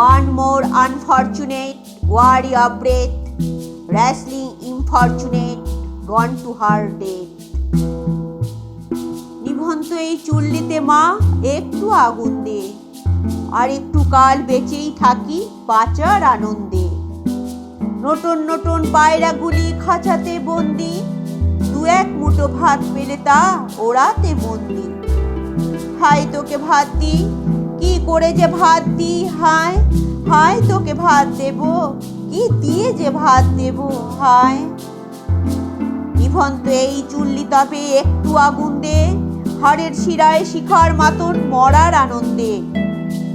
One more unfortunate weary of breath rashly importunate gone to her death নিভন্ত এই চুল্লিতে মা, একটু আগুন দে। আর একটু কাল বেঁচেই থাকি বাঁচার আনন্দে। নতুন নতুন পায়রাগুলি খাঁচাতে বন্দি। দু এক মুঠো ভাত পেলে তা ওড়াতে বন্দি। হাই তোকে ভাত দি কি করে যে ভাত দি হায় হায়, তোকে ভাত দেব। কি দিয়ে যে ভাত দেব, হায়। ইভন তো এই চুল্লি তপে একটু আগুন দে হাড়ের শিরায় শিখার মাতন মরার আনন্দে।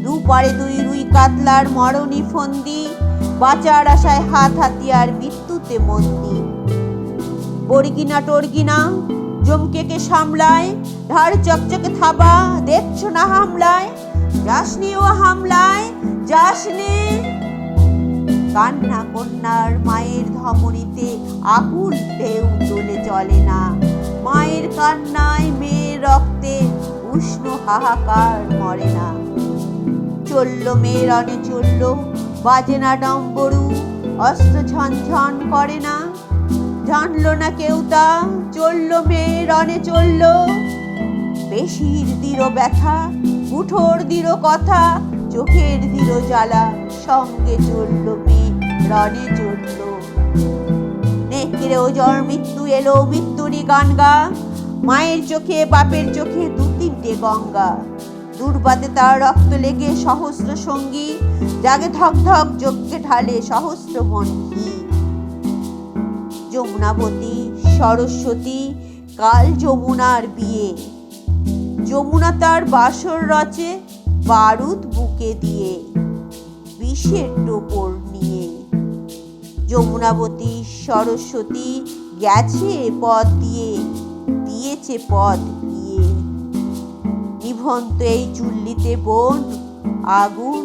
দুপারে দুই রুই কাতলার মরণী ফন্দি, বাঁচার আশায় হাত হাতিয়ার মৃত্যুতে মন্দি। বর্গিনা টর্গিনা জমকেকে সামলায়, ধার চকচকে থাবা, দেখছ না হামলায়? যাসনি ও হামলায়, যাসনি। কান্না কন্যার মায়ের ধমনীতে আকুল ঢেউ চলে চলে না। মায়ের কান্নায় মেয়ের রক্তে উষ্ণ হাহাকার মরে না। চলল মেয়ে রনে চলল, বাজে না ডম্বরু অস্ত্র ঝনঝন করে না। জানলো না কেউ তা, চলল মেয়ে রনে চলল। পেশির দৃঢ় ব্যথা মুঠোর দৃঢ় কথা, চোখের দৃঢ় জ্বালা, সঙ্গে চলল মেয়ে রনে চলল নেকড়ে ওজর মৃত্যু এলো মৃত্যুরই গান গা। মায়ের চোখে, বাপের চোখে দু তিনটে গঙ্গা। দুর্বাতে তার রক্ত লেগে সহস্র সঙ্গী, জাগে ধক ধক, যজ্ঞে ঢালে সহস্র মন্ত্রী যমুনাবতী, সরস্বতী, কাল যমুনার বিয়ে। যমুনা তার বাসর রচে বারুদ বুকে দিয়ে, বিষের টোপর নিয়ে। যমুনাবতী সরস্বতী গেছে পথ দিয়ে, দিয়েছে পথ দিয়ে। নিভন্ত এই চুল্লিতে বোন, আগুন